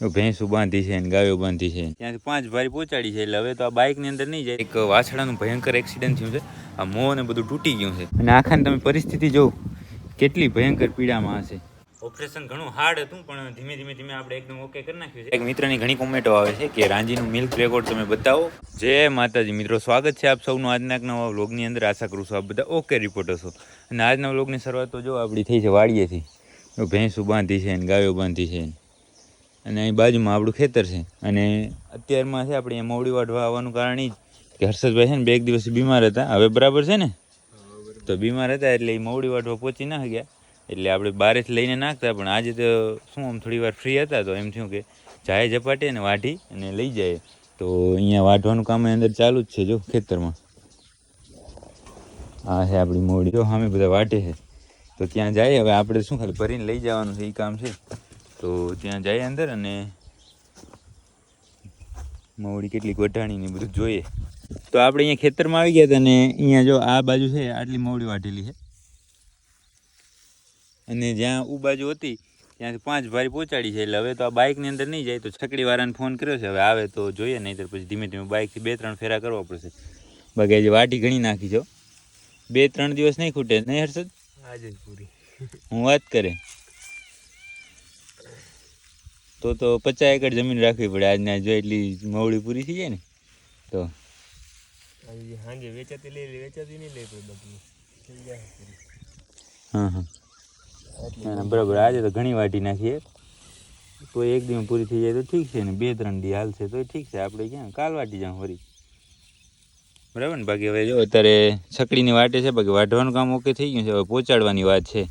ભેંસું બાંધી છે ને ગાયો બાંધી છે. ત્યાંથી પાંચ ભારી પહોંચાડી છે એટલે હવે તો આ બાઇકની અંદર નહીં જાય. એક વાછડાનું ભયંકર એક્સિડન્ટ થયું છે. આ મોં ને બધું તૂટી ગયું છે. અને આખાને તમે પરિસ્થિતિ જો કેટલી ભયંકર પીડામાં હશે. ઓપરેશન ઘણું હાર્ડ હતું પણ ધીમે ધીમે ધીમે આપણે એકદમ ઓકે કરી નાખ્યું છે. એક મિત્રની ઘણી કોમેન્ટો આવે છે કે રાંજીનું મિલ્ક રેકોર્ડ તમે બતાવો. જય માતાજી મિત્રો સ્વાગત છે આપ સૌનું આજના નવા વ્લોગની અંદર. આશા કરું છું આપ બધા ઓકે રિપોર્ટર છો. અને આજના વ્લોગની શરૂઆત તો જો આપણી થઈ છે વાડીએથી. ભેંસું બાંધી છે ને ગાયો બાંધી છે. અને અહીં બાજુમાં આપણું ખેતર છે. અને અત્યારમાં છે આપણે અહીંયા મોવડી વાઢવા આવવાનું કારણ એ જ કે હર્ષદભાઈ છે ને બે એક દિવસ બીમાર હતા. હવે બરાબર છે ને? તો બીમાર હતા એટલે એ મોવડી વાઢવા પહોંચી ના ગયા. એટલે આપણે બારેથી લઈને નાખતા, પણ આજે તો શું આમ થોડી વાર ફ્રી હતા તો એમ થયું કે જાય ઝપાટે ને વાઢી અને લઈ જાય. તો અહીંયા વાઢવાનું કામ અંદર ચાલુ જ છે જો ખેતરમાં. આ છે આપણી મોવડી. જો સામે બધા વાટે છે. તો ત્યાં જાય. હવે આપણે શું ખાલી ભરીને લઈ જવાનું છે એ કામ છે. તો ત્યાં જાય અંદર અને મવડી કેટલીક વઢાણી ને બધું જોઈએ. તો આપણે અહીંયા ખેતરમાં આવી ગયા હતા અને અહીંયા જો આ બાજુ છે આટલી મવડી વાઢેલી છે. અને જ્યાં ઉ બાજુ હતી ત્યાંથી પાંચ ભારી પહોંચાડી છે એટલે હવે તો આ બાઇકની અંદર નહીં જાય તો છકડી વાળાને ફોન કર્યો છે હવે આવે તો જોઈએ નહીં પછી ધીમે ધીમે બાઇકથી બે ત્રણ ફેરા કરવા પડશે. બાકી આજે વાટી ઘણી નાખી છો બે ત્રણ દિવસ નહીં ખૂટે નહીં હર્ષદ? આજે પૂરી. હું વાત કરે. તો તો પચાસ એકર જમીન રાખવી પડે. આજના જો એટલી મવડી પૂરી થઈ જાય ને તો. સાંજે વેચાતી લઈ લે વેચાતી નહીં લઈ પૂરી. હા હા. બરાબર. આજે તો ઘણી વાટી નાખીએ તો એક દિવસ પૂરી થઈ જાય તો ઠીક છે ને બે ત્રણ દી હાલશે તો ઠીક છે. આપણે ક્યાં કાલ વાટી જાઉં ફરી બરાબર ને? બાકી હવે જો અત્યારે છકડીની વાટે છે બાકી વાઢવાનું કામ ઓકે થઈ ગયું છે. હવે પહોંચાડવાની વાત છે.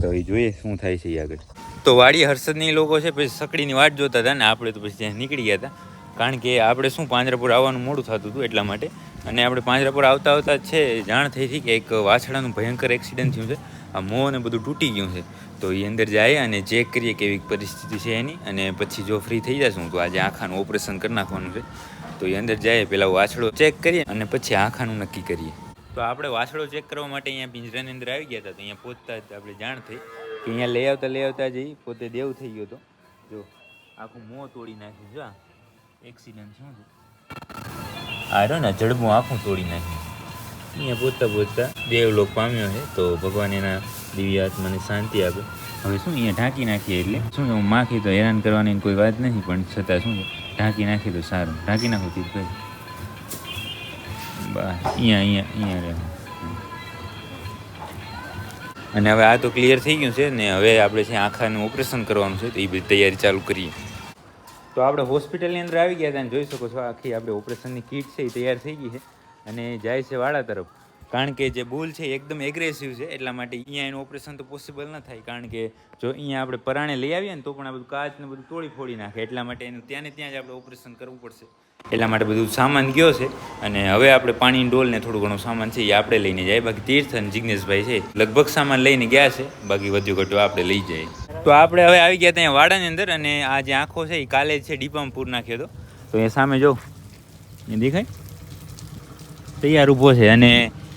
તો એ જોઈએ શું થાય છે આગળ. તો વાડી હર્ષદની લોકો છે, પછી સકડીની વાટ જોતા હતા ને આપણે તો પછી ત્યાં નીકળી ગયા હતા. કારણ કે આપણે શું પાંજરાપુર આવવાનું મોડું થતું હતું એટલા માટે. અને આપણે પાંજરાપુર આવતા આવતા છે, જાણ થઈ હતી કે એક વાછડાનું ભયંકર એક્સિડન્ટ થયું છે. આ મોં અને બધું તૂટી ગયું છે. તો એ અંદર જાય અને ચેક કરીએ કેવી પરિસ્થિતિ છે એની. અને પછી જો ફ્રી થઈ જશું, તો આજે આંખાનું ઓપરેશન કરી નાખવાનું છે. તો એ અંદર જાય પહેલાં વાછડો ચેક કરીએ અને પછી આંખાનું નક્કી કરીએ. તો આપણે વાછડો ચેક કરવા માટે અહીંયા પિંજરાની અંદર આવી ગયા હતા. તો અહીંયા પહોંચતા જ આપણે જાણ થઈ. કે અહીંયા લઈ આવતા લઈ આવતા જઈ, પોતે દેવ થઈ ગયો હતો જો, આખું મોં તોડી નાખ્યું જો એક્સિડન્ટ શું છે આ ને, જડબું આખું તોડી નાખ્યું. અહીંયા પોતા પોતા દેવલોક પામ્યો છે, તો ભગવાન એના દિવ્ય આત્માને શાંતિ આપે. હવે શું અહીંયા ઢાંકી નાખીએ એટલે? શું હું માખી તો હેરાન કરવાની કોઈ વાત નથી પણ છતાં શું ઢાંકી નાખી તો સારું. ઢાંકી નાખું તીર્થભાઈ બસ, અહીંયા અહીંયા અહીંયા રહે. અને હવે આ તો ક્લિયર થઈ ગયું છે ને હવે આપણે છે આંખાનું ઓપરેશન કરવાનું છે તો એ બધી તૈયારી ચાલુ કરીએ. તો આપણે હોસ્પિટલની અંદર આવી ગયા હતા જોઈ શકો છો આખી આપણે ઓપરેશનની કીટ છે એ તૈયાર થઈ ગઈ છે. અને જાય છે વાડા તરફ. કારણ કે જે બુલ છે એકદમ એગ્રેસિવ છે, એટલા માટે અહીંયા એનું ઓપરેશન તો પોસિબલ ન થાય. કારણ કે જો અહીંયા આપણે પરાણે લઈ આવીએ ને તો પણ આ બધું કાચ ને બધું તોડી ફોડી નાખે. એટલા માટે એનું ત્યાં ને ત્યાં જ આપણે ઓપરેશન કરવું પડશે. એટલા માટે બધું સામાન ગયો છે. અને હવે આપણે પાણીની ડોલ ને થોડું ઘણું સામાન છે એ આપણે લઈને જાય. બાકી તીર્થ અને જિજ્ઞેશભાઈ છે લગભગ સામાન લઈને ગયા છે. બાકી વધુ ઘટું આપણે લઈ જાય. તો આપણે હવે આવી ગયા ત્યાં વાડાની અંદર અને આ જે આંખો છે એ કાલે છે ડીપામાં પૂર નાખ્યો હતો તો એ સામે જો. એ દેખાય? તૈયાર ઊભો છે અને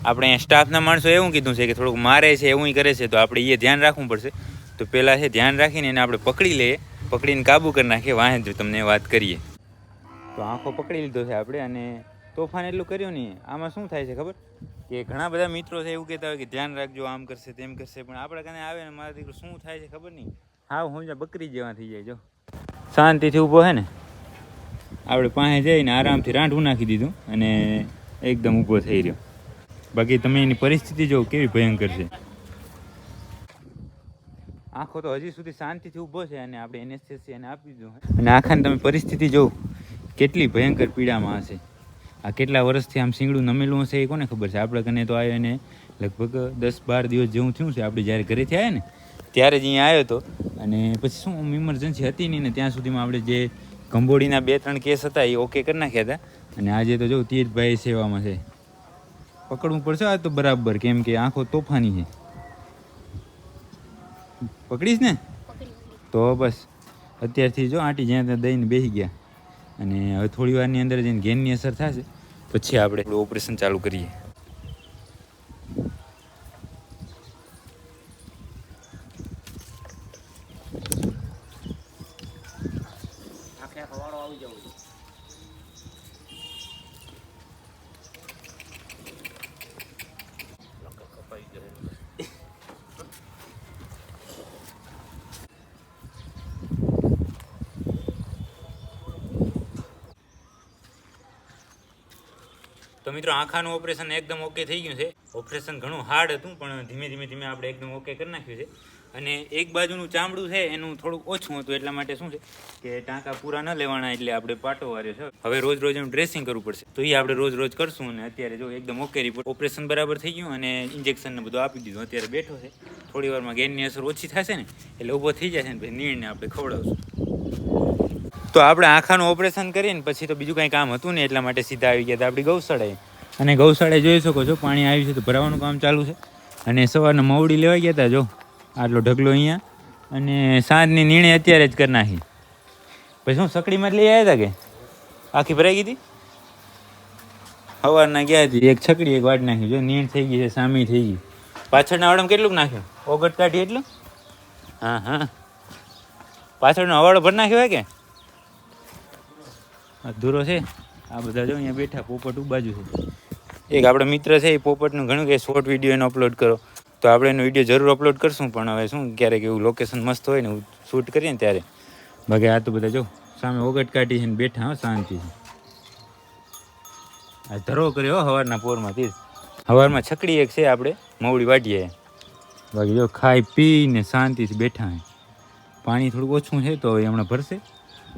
આપણે સ્ટાફના માણસો એવું કીધું છે કે થોડુંક મારે છે, એવું કરે છે, તો આપણે એ ધ્યાન રાખવું પડશે. તો પહેલાં છે ધ્યાન રાખીને એને આપણે પકડી લઈએ, પકડીને કાબુ કરી નાખીએ. વાહે જો તમને વાત કરીએ. તો આંખો પકડી લીધો છે આપણે અને તોફાન એટલું કર્યું નહીં. આમાં શું થાય છે ખબર? કે ઘણા બધા મિત્રો છે એવું કહેતા હોય કે ધ્યાન રાખજો, આમ કરશે, તેમ કરશે, પણ આપણા કને આવે ને મારા દીકરો શું થાય છે ખબર નહીં. હા હું બકરી જેવા થઈ જાય, જો. શાંતિથી ઊભો હે ને. આપણે પાસે જઈને આરામથી રાંઠું નાખી દીધું અને એકદમ ઊભો થઈ રહ્યો. બાકી તમે એની પરિસ્થિતિ જો કેવી ભયંકર છે? આંખો તો હજી સુધી શાંતિથી ઊભો છે અને આપણે એનેસ્થેસિયા એને આપી દીધું અને આખાને તમે પરિસ્થિતિ જો કેટલી ભયંકર પીડામાં હશે. આ કેટલા વર્ષથી આમ શીંગડું નમેલું હશે એ કોને ખબર છે? આપણે કને તો આવ્યો એને લગભગ દસ બાર દિવસ જેવું થયું છે, આપણે જ્યારે ઘરેથી આવ્યા ને, ત્યારે જ અહીંયા આવ્યો હતો અને પછી શું ઇમરજન્સી હતી નહીં ને, ત્યાં સુધીમાં આપણે જે કંબોડીના બે ત્રણ કેસ હતા એ ઓકે કરી નાખ્યા હતા. અને આજે તો જો તીર્થભાઈ સેવામાં છે. પકડવું પડશે? આ તો બરાબર, કેમ કે આંખો તોફાની છે. પકડીશ ને? તો બસ. અત્યારથી જો આંટી જ્યાં ત્યાં દઈને બેસી ગયા. અને હવે થોડી વારની અંદર જઈને ગેનની અસર થશે. પછી આપણે ઓપરેશન ચાલુ કરીએ. આવી જવો તો મિત્રો, આંખાનું ઓપરેશન એકદમ ઓકે થઈ ગયું છે. ઓપરેશન ઘણું હાર્ડ હતું, પણ ધીમે ધીમે ધીમે આપણે એકદમ ઓકે કરી નાખ્યું છે. અને એક બાજુનું ચામડું છે, એનું થોડુંક ઓછું હતું, એટલા માટે શું છે કે ટાંકા પૂરા ન લેવાના એટલે આપણે પાટો વાર્યો છે. હવે રોજ રોજ એનું ડ્રેસિંગ કરવું પડશે. તો એ આપણે રોજ રોજ કરશું અને અત્યારે જો એકદમ ઓકે રિપોર્ટ ઓપરેશન બરાબર થઈ ગયું અને ઇન્જેક્શન ને બધું આપી દીધું. અત્યારે બેઠો છે. થોડી વારમાં ગેનની અસર ઓછી થશે ને, એટલે ઊભો થઈ જશે ને ભાઈ નીણને આપણે ખવડાવશું. તો આપણે આંખાનું ઓપરેશન કરીને પછી તો બીજું કાંઈ કામ હતું ને એટલા માટે સીધા આવી ગયા હતા આપણી ગૌશાળાએ. અને ગૌશાળાએ જોઈ શકો છો, પાણી આવ્યું છે તો ભરાવાનું કામ ચાલુ છે. અને સવારના મવડી લેવા ગયા હતા, જો, આટલો ઢગલો અહીંયા. અને સાંજની નીણે અત્યારે જ કરી નાખી. પછી શું સકડીમાં જ લઈ આવ્યા હતા કે? આખી ભરાઈ ગઈ હતી? સવારના ગયા હતી એક છકડી એક વાટ નાખી, જો, નીણ થઈ ગઈ છે, સામી થઈ ગઈ. પાછળના વાળામાં કેટલું નાખ્યું? ઓગટ કાઢી એટલું? હા હા. પાછળનો હવાળો ભરી નાખ્યો હોય કે? અધૂરો છે. આ બધા જો અહીંયા બેઠા, પોપટ બાજુ છે. એક આપણો મિત્ર છે એ પોપટનું ઘણું કે શોર્ટ વીડિયો એનો અપલોડ કરો. તો આપણે એનો વીડિયો જરૂર અપલોડ કરશું, પણ હવે શું, ક્યારેક એવું લોકેશન મસ્ત હોય ને શૂટ કરીએ ને ત્યારે. બાકી આ તો બધા જો, સામે ઓગટ કાઢી છે ને બેઠા, હો, શાંતિ આ ધરો કર્યો સવારના પોરમાં તીર સવારમાં છકડી એક છે આપણે, મવડી વાટીએ બાકી જો ખાઈ પીને શાંતિથી બેઠા પાણી થોડુંક ઓછું છે તો હવે હમણાં ભરશે.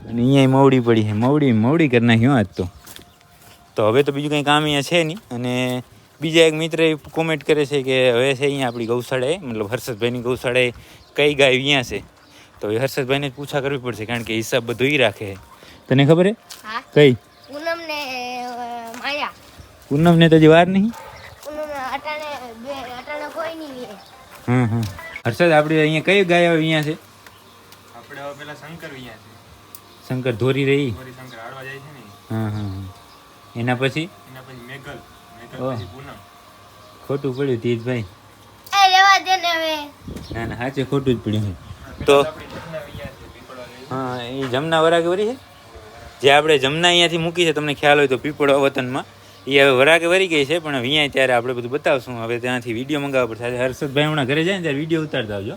અને અહીંયા મવડી પડી છે. મવડી મવડી કરી નાખ્યું આજ તો. તો હવે તો બીજું કંઈ કામ અહીંયા છે નહીં. અને બીજા એક મિત્ર કોમેન્ટ કરે છે કે હવે છે અહીંયા આપણી ગૌશાળાએ મતલબ હર્ષદભાઈની ગૌશાળાએ કઈ ગાય અહીંયા છે. તો એ હર્ષદભાઈને જ પૂછા કરવી પડશે કારણ કે હિસાબ બધો રાખે છે. તને ખબર હે હા. કઈ? પૂનમ ને માયા. પૂનમ પૂનમને તો હજી વાર નહીં? પૂનમ અટાણે અટાણે કોઈ નહીં લે. હમ હમ. હર્ષદ આપણે અહીંયા કઈ ગાય અહીંયા છે? આપણે પેલા શંકર અહીંયા છે. શંકર ધોરી રહી. હા હા હા. એના પછી? એના પછી મેઘલ. મેઘલ ઓહ. ખોટું પડ્યું તેજભાઈ. એ રેવા દે ને હવે. ના ના સાચે ખોટું જ પડ્યું તો? હા એ જમના વરાગે વરી છે? જે આપણે જમના અહીંયાથી મૂકી છે તમને ખ્યાલ હોય તો પીપળો વતનમાં. એ હવે વરાગે વરી ગઈ છે પણ અહીંયા ત્યારે આપણે બધું બતાવશું. હવે ત્યાંથી વીડિયો મંગાવવા પડશે. હર્ષદભાઈ હમણાં ઘરે જાય ને ત્યારે વીડિયો ઉતારતા આવજો.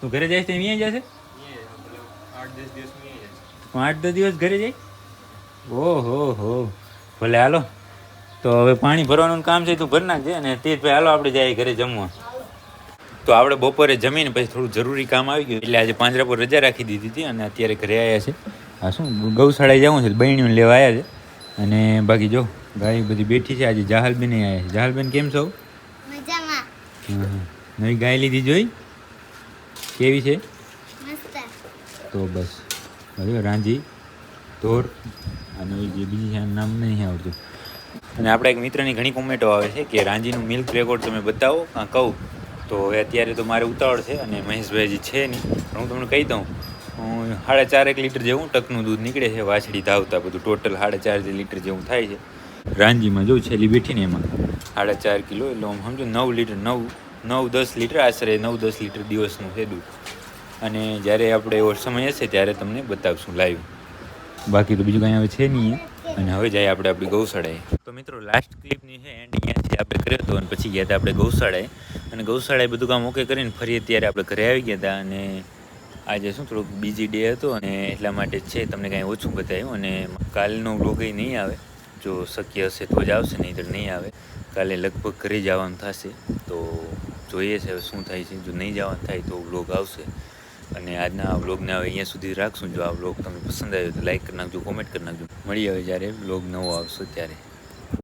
તું ઘરે જાય ત્યાં અહીંયા જશે અહીંયા આઠ દસ દિવસમાં પણ આઠ દસ દિવસ ઘરે જાય? ઓહો હો. ભલે હાલો. તો હવે પાણી ભરવાનું કામ છે તું ભરી નાખજે અને તે ભાઈ હાલો આપણે જઈએ ઘરે જમવા. તો આપણે બપોરે જમીને પછી થોડું જરૂરી કામ આવી ગયું. એટલે આજે પાંજરા પર રજા રાખી દીધી હતી અને અત્યારે ઘરે આવ્યા છે. આ શું ગૌશાળાએ જવું છે બહેણીઓને લેવા આવ્યા છે. અને બાકી જો ગાય બધી બેઠી છે. આજે જાહલબેન આવ્યા છે. જાહલબેન કેમ છો? મજામાં. હં હં. નવી ગાય લીધી જોઈ? કેવી છે? તો બસ. હવે રાંજી. ધોર. અને જે બીજી છે નામ નહીં આવડતું. અને આપણા એક મિત્રની ઘણી કોમેન્ટો આવે છે કે રાંજીનું મિલ્ક રેકોર્ડ તમે બતાવો. કાં કહું. તો અત્યારે તો મારે ઉતાવળ છે અને મહેશભાઈ છે નહીં. હું તમને કહી દઉં હું સાડા ચાર એક લીટર જેવું ટકનું દૂધ નીકળે છે વાછડી ધાવતા બધું ટોટલ સાડા ચાર લીટર જેવું થાય છે. રાંજીમાં જો છેલ્લી બેઠી ને એમાં. સાડા ચાર કિલો એટલે આમ સમજો નવ લીટર નવ નવ દસ લીટર આશરે નવ દસ લીટર દિવસનું છે દૂધ. અને જ્યારે આપણે એવો સમય હશે ત્યારે તમને બતાવશું લાઈવ બાકી તો બીજું કંઈ હવે છે નહીં, અને હવે જાય આપણે આપણી ગૌશાળાએ. તો મિત્રો લાસ્ટ ક્લિપની છે એન્ડ અહીંયાથી આપણે કર્યો હતો અને પછી ગયા હતા આપણે ગૌશાળાએ. અને ગૌશાળાએ બધું કામ ઓકે કરીને ફરી અત્યારે આપણે ઘરે આવી ગયા હતા અને આજે શું, થોડુંક બીજી ડે હતો અને એટલા માટે છે, તમને કાંઈ ઓછું બતાવ્યું. અને કાલનો વ્લોગ નહીં આવે. જો શક્ય હશે તો જ આવશે, નહીં તો નહીં આવે. કાલે લગભગ ઘરે જવાનું થશે. તો જોઈએ છે હવે શું થાય છે. જો નહીં જવાનું થાય તો વ્લોગ આવશે. અને આજના આ વ્લોગને હવે અહીંયા સુધી રાખશું. જો આ વ્લોગ તમને પસંદ આવ્યો તો લાઈક કરી નાખજો કોમેન્ટ કરી નાખજો. મળી આવે જ્યારે વ્લોગ નવો આવશે ત્યારે.